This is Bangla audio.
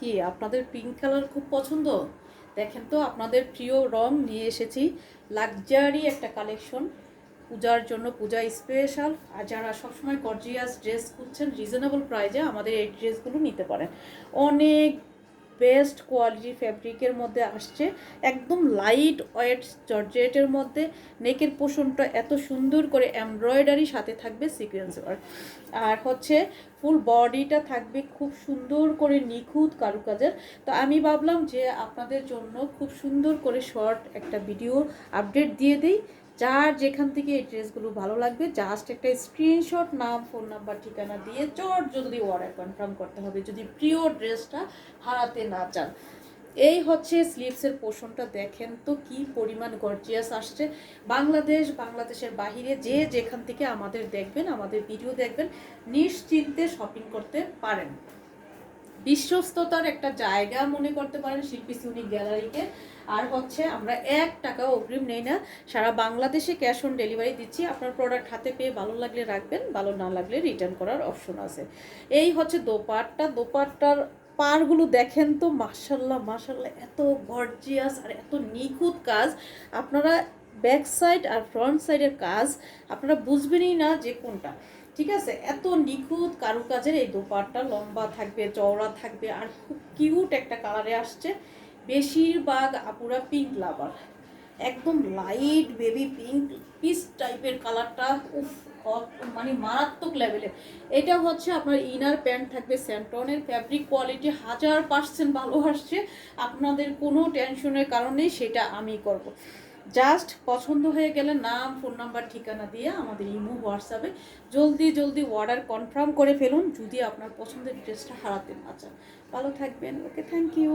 কি আপনাদের পিঙ্ক কালার খুব পছন্দ? দেখেন তো, আপনাদের প্রিয় রং নিয়ে এসেছি। লাক্সারি একটা কালেকশন পূজার জন্য পূজা স্পেশাল আর যারা সবসময় গর্জিয়াস ড্রেস খুঁজছেন রিজনেবল প্রাইজে আমাদের এই ড্রেসগুলো নিতে পারেন। অনেক বেস্ট কোয়ালিটির ফ্যাব্রিকের মধ্যে আসছে। একদম লাইট ওয়েট জর্জেটের মধ্যে। নেকের পোষণটা এত সুন্দর করে এমব্রয়ডারি সাথে থাকবে সিকোয়েন্স ওয়ার্ক আর হচ্ছে ফুল বডিটা থাকবে খুব সুন্দর করে নিখুঁত কারুকাজের। তো আমি ভাবলাম যে আপনাদের জন্য খুব সুন্দর করে শর্ট একটা ভিডিও আপডেট দিয়ে দিই। যার যেখান থেকে এই ড্রেসগুলো ভালো লাগবে জাস্ট একটা স্ক্রিনশট নাম ফোন নাম্বার ঠিকানা দিয়ে চট জলদি অর্ডার কনফার্ম করতে হবে, যদি প্রিয় ড্রেসটা হারাতে না চান। এই হচ্ছে স্লিভসের পোষণটা, দেখেন তো কি পরিমাণ গর্জিয়াস আসছে। বাংলাদেশ, বাংলাদেশের বাহিরে যে যেখান থেকে আমাদের দেখবেন, আমাদের ভিডিও দেখবেন, নিশ্চিন্তে শপিং করতে পারেন। বিশ্বস্ততার একটা জায়গা মনে করতে পারেন শিল্পী সিউনি গ্যালারিকে। আর হচ্ছে আমরা এক টাকা অগ্রিম নেই না। সারা বাংলাদেশে ক্যাশ অন ডেলিভারি দিচ্ছি। আপনার প্রোডাক্ট হাতে পেয়ে ভালো লাগলে রাখবেন, ভালো না লাগলে রিটার্ন করার অপশন আছে। এই হচ্ছে দোপাট্টা। দোপাট্টার পারগুলো দেখেন তো মার্শাল্লাহ মার্শাল্লাহ এত গর্জিয়াস আর এত নিখুঁত কাজ। আপনারা ব্যাক সাইড আর ফ্রন্ট সাইডের কাজ আপনারা বুঝবেনই না যে কোনটা। ঠিক আছে? এত নিখুঁত কারুকাজের এই দোপাট্টা, লম্বা থাকবে, চওড়া থাকবে, আর খুব কিউট একটা কালারে আসছে। বেশিরভাগ আপুরা পিঙ্ক লাভার একদম লাইট বেবি পিঙ্ক পিস টাইপের কালারটা উফ মানে মারাত্মক লেভেলের এটা হচ্ছে আপনার ইনার প্যান্ট থাকবে স্যান্টনের ফ্যাব্রিক কোয়ালিটি হাজার পার্সেন্ট ভালো আসছে। আপনাদের কোনো টেনশনের কারণে সেটা আমি করব। জাস্ট পছন্দ হয়ে গেলে নাম, ফোন নাম্বার, ঠিকানা দিয়ে আমাদের ইমো, হোয়াটসঅ্যাপে জলদি জলদি অর্ডার কনফার্ম করে ফেলুন, যদি আপনার পছন্দের ড্রেসটা হারাতে না চান। ভালো থাকবেন। Okay thank you